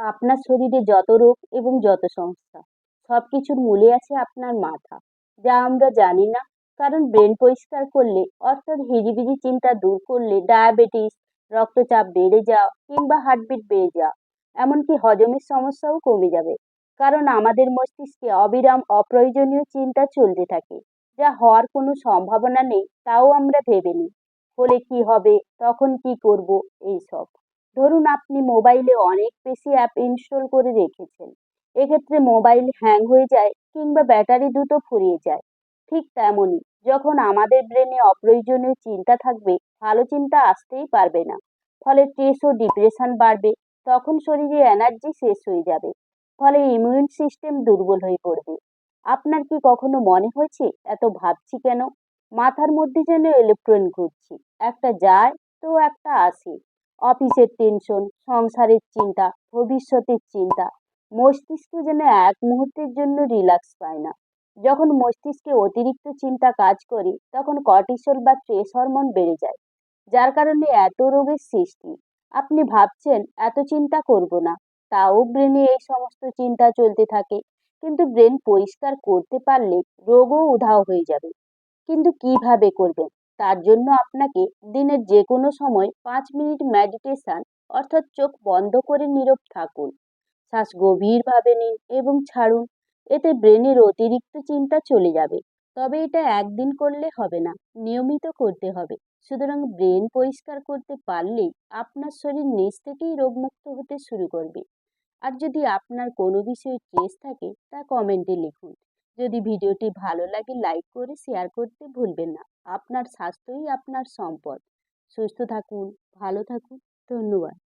আপনার শরীরে যত রোগ এবং যত সমস্যা সব কিছুর মূলে আছে আপনার মাথা, যা আমরা জানি না। কারণ ব্রেন পরিষ্কার করলে, অর্থাৎ হিজিবিজি চিন্তা দূর করলে ডায়াবেটিস, রক্তচাপ বেড়ে যাওয়া কিংবা হার্টবিট বেড়ে যাওয়া, এমনকি হজমের সমস্যাও কমে যাবে। কারণ আমাদের মস্তিষ্কে অবিরাম অপ্রয়োজনীয় চিন্তা চলতে থাকে, যা হওয়ার কোনো সম্ভাবনা নেই, তাও আমরা ভেবে নিই। হলে কি হবে, তখন কি করব, এইসব। ধরুন আপনি মোবাইলে অনেক বেশি অ্যাপ ইনস্টল করে রেখেছেন। এক্ষেত্রে মোবাইল হ্যাং হয়ে যায় কিংবা ব্যাটারি দ্রুত ফুরিয়ে যায়। ঠিক তেমনই যখন আমাদের ব্রেনে অপ্রয়োজনীয় চিন্তা থাকবে, ভালো চিন্তা আসতেই পারবে না। ফলে স্ট্রেস ও ডিপ্রেশন বাড়বে, তখন শরীরে এনার্জি শেষ হয়ে যাবে। ফলে ইমিউন সিস্টেম দুর্বল হয়ে পড়বে। আপনার কি কখনো মনে হয়েছে? এত ভাবছি কেন? মাথার মধ্যে যেন ইলেকট্রন ঘুরছি। একটা যায় তো একটা আসে। অফিসের টেনশন সংসারের চিন্তা, ভবিষ্যতের চিন্তা। মস্তিষ্ক যেন এক মুহূর্তের জন্য রিল্যাক্স পায় না। যখন মস্তিষ্কে অতিরিক্ত চিন্তা কাজ করে, তখন কর্টিসল বা স্ট্রেস হরমোন বেড়ে যায়, যার কারণে এত রোগের সৃষ্টি। আপনি ভাবছেন, এত চিন্তা করব না। তাও ব্রেনে এই সমস্ত চিন্তা চলতে থাকে। কিন্তু ব্রেন পরিষ্কার করতে পারলে রোগও উধাও হয়ে যাবে। কিন্তু কীভাবে করবেন? তার জন্য আপনাকে দিনের যে কোনো সময় পাঁচ মিনিট মেডিটেশন অর্থাৎ চোখ বন্ধ করে নীরব থাকুন। শ্বাস গভীরভাবে নিন এবং ছাড়ুন। এতে ব্রেনের অতিরিক্ত চিন্তা চলে যাবে। তবে এটা একদিন করলে হবে না, নিয়মিত করতে হবে। সুতরাং ব্রেন পরিষ্কার করতে পারলেই আপনার শরীর নিজ থেকেই রোগমুক্ত হতে শুরু করবে। আর যদি আপনার কোনো বিষয়ে ট্রেস থাকে, তা কমেন্টে লিখুন। যদি ভিডিওটি ভালো লাগে লাইক করে শেয়ার করতে ভুলবেন না। আপনার স্বাস্থ্যই আপনার সম্পদ। সুস্থ থাকুন, ভালো থাকুন, ধন্যবাদ।